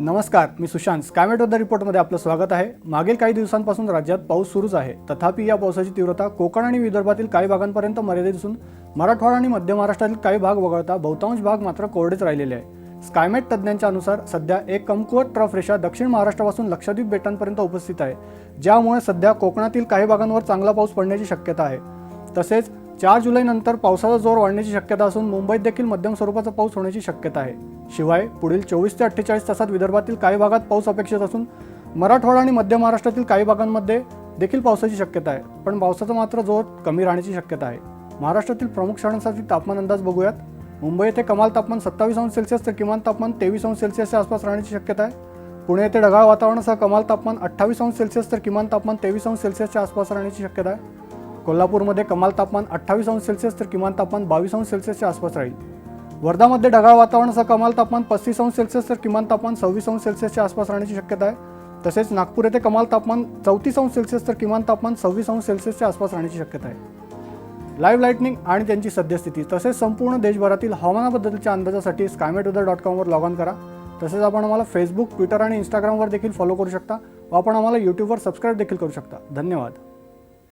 नमस्कार मी सुशांत. स्कायमेट वेदर रिपोर्टमध्ये आपलं स्वागत आहे. मागील काही दिवसांपासून राज्यात पाऊस सुरूच आहे. तथापि या पावसाची तीव्रता कोकण आणि विदर्भातील काही भागांपर्यंत मर्यादित असून मराठवाडा आणि मध्य महाराष्ट्रातील काही भाग वगळता बहुतांश भाग मात्र कोरडेच राहिलेले आहे. स्कायमेट तज्ज्ञांच्या अनुसार सध्या एक कमकुवत ट्रफ रेषा दक्षिण महाराष्ट्रापासून लक्षद्वीप बेटांपर्यंत उपस्थित आहे. ज्यामुळे सध्या कोकणातील काही भागांवर चांगला पाऊस पडण्याची शक्यता आहे. तसेच चार जुलैनंतर पावसाचा जोर वाढण्याची शक्यता असून मुंबईत देखील मध्यम स्वरूपाचा पाऊस होण्याची शक्यता आहे. शिवाय पुढील चोवीस ते अठ्ठेचाळीस तासात विदर्भातील काही भागात पाऊस अपेक्षित असून मराठवाडा आणि मध्य महाराष्ट्रातील काही भागांमध्ये देखील पावसाची शक्यता आहे. पण पावसाचा मात्र जोर कमी राहण्याची शक्यता आहे. महाराष्ट्रातील प्रमुख शहरांसाठी तापमान अंदाज बघूयात. मुंबई येथे कमाल तापमान सत्तावीस अंश सेल्सिअस तर किमान तापमान तेवीस अंश सेल्सिअसच्या आसपास राहण्याची शक्यता आहे. पुणे येथे ढगाळ वातावरणासह कमाल तापमान अठ्ठावीस अंश सेल्सिअस तर किमान तापमान तेवीस अंश सेल्सिअसच्या आसपास राहण्याची शक्यता आहे. कोल्हापूरमध्ये कमाल तापमान अठ्ठावीस अंश सेल्सिअस तर किमान तापमान बावीस अंश सेल्सिअसच्या आसपास राहील. वर्धामध्ये ढगाळ वातावरणासह कमाल तापमान पस्तीस अंश सेल्सिअस तर किमान तापमान सव्वीस अंश सेल्सिअसच्या आसपास राहण्याची शक्यता आहे. तसेच नागपूर येथे कमाल तापमान चौतीस अंश सेल्सिअस तर किमान तापमान सव्वीस अंश सेल्सिअसच्या आसपास राहण्याची शक्यता आहे. लाईव्ह लाईटनिंग आणि त्यांची सद्यस्थिती. तसेच संपूर्ण देशभरातील हवामानाबद्दलच्या अंदाजासाठी स्कायमेट वेदर डॉट कॉमवर लॉग ऑन करा. तसेच आपण आम्हाला फेसबुक ट्विटर आणि इंस्टाग्रामवर देखील फॉलो करू शकता व आपण आम्हाला यूट्यूबवर सबस्क्राईब देखील करू शकता. धन्यवाद.